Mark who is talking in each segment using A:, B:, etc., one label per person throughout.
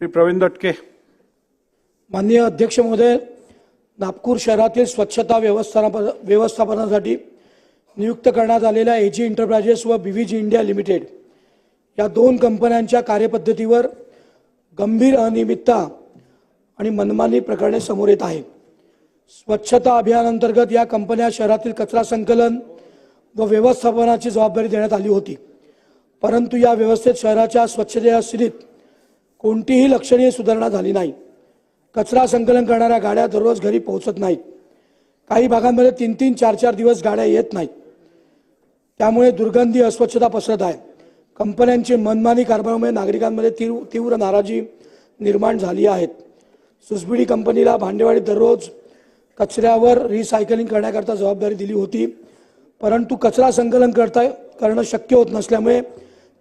A: श्री प्रवीण दटके.
B: माननीय अध्यक्ष महोदय नागपूर शहरातील स्वच्छता व्यवस्थापना व्यवस्थापनासाठी नियुक्त करण्यात आलेल्या ए जी एंटरप्राइजेस व B V G India limited या दोन कंपन्यांच्या कार्यपद्धतीवर गंभीर अनियमितता आणि मनमानी प्रकरणे समोर येत आहे स्वच्छता अभियानांतर्गत या कंपन्या शहरातील कचरा संकलन व व्यवस्थापनाची जबाबदारी देण्यात आली होती. परंतु या व्यवस्थेत शहराच्या स्वच्छतेच्या स्थितीत कोणतीही लक्षणीय सुधारणा झाली नाही. कचरा संकलन करणाऱ्या गाड्या दररोज घरी पोहोचत नाहीत. काही भागांमध्ये तीन तीन चार चार दिवस गाड्या येत नाहीत. त्यामुळे दुर्गंधी अस्वच्छता पसरत आहे. कंपन्यांची मनमानी कारभारामुळे नागरिकांमध्ये तीव्र तीव्र नाराजी निर्माण झाली आहेत सुसबिडी कंपनीला भांडेवाडी दररोज कचऱ्यावर रिसायकलिंग करण्याकरता जबाबदारी दिली होती. परंतु कचरा संकलन करता करणं शक्य होत नसल्यामुळे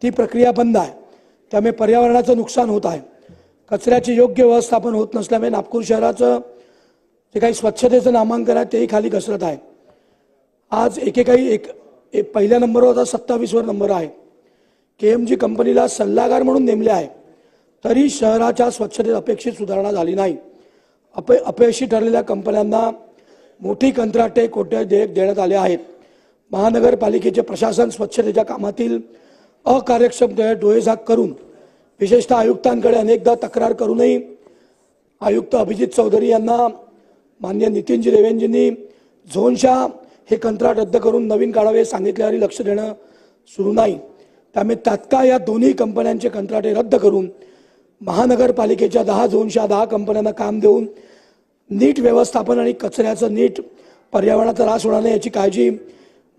B: ती प्रक्रिया बंद आहे. त्यामुळे पर्यावरणाचं नुकसान होत आहे. कचऱ्याचे योग्य व्यवस्थापन होत नसल्यामुळे नागपूर शहराचं जे काही स्वच्छतेचं नामांकन आहे तेही खाली घसरत आहे. आज एकेकाही एक एक पहिल्या नंबरवर आता सत्तावीसवर नंबर आहे. के एम जी कंपनीला सल्लागार म्हणून नेमले आहे. तरी शहराच्या स्वच्छतेत अपेक्षित सुधारणा झाली नाही. अपय अपयशी ठरलेल्या कंपन्यांना मोठी कंत्राटे कोट्या देयक देण्यात आले आहेत. महानगरपालिकेचे प्रशासन स्वच्छतेच्या कामातील अकार्यक्षमतेने डोळेझाक करून विशेषतः आयुक्तांकडे अनेकदा तक्रार करूनही आयुक्त अभिजित चौधरी यांना मान्य नितीनजी देवेंजींनी झोनशा हे कंत्राट रद्द करून नवीन काढावे सांगितल्यावर लक्ष देणं सुरू नाही. त्यामुळे तात्काळ या दोन्ही कंपन्यांचे कंत्राटे रद्द करून महानगरपालिकेच्या दहा झोनशा दहा कंपन्यांना काम देऊन नीट व्यवस्थापन आणि कचऱ्याचं नीट पर्यावरणाचा ऱ्हास होणार नाही याची काळजी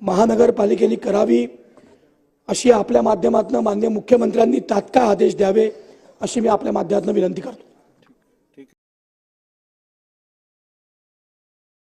B: महानगरपालिकेने करावी. अशी आपल्या माध्यमातून मान्य मुख्यमंत्र्यांनी तात्काळ आदेश द्यावे अशी मी आपल्या माध्यमातून विनंती करतो.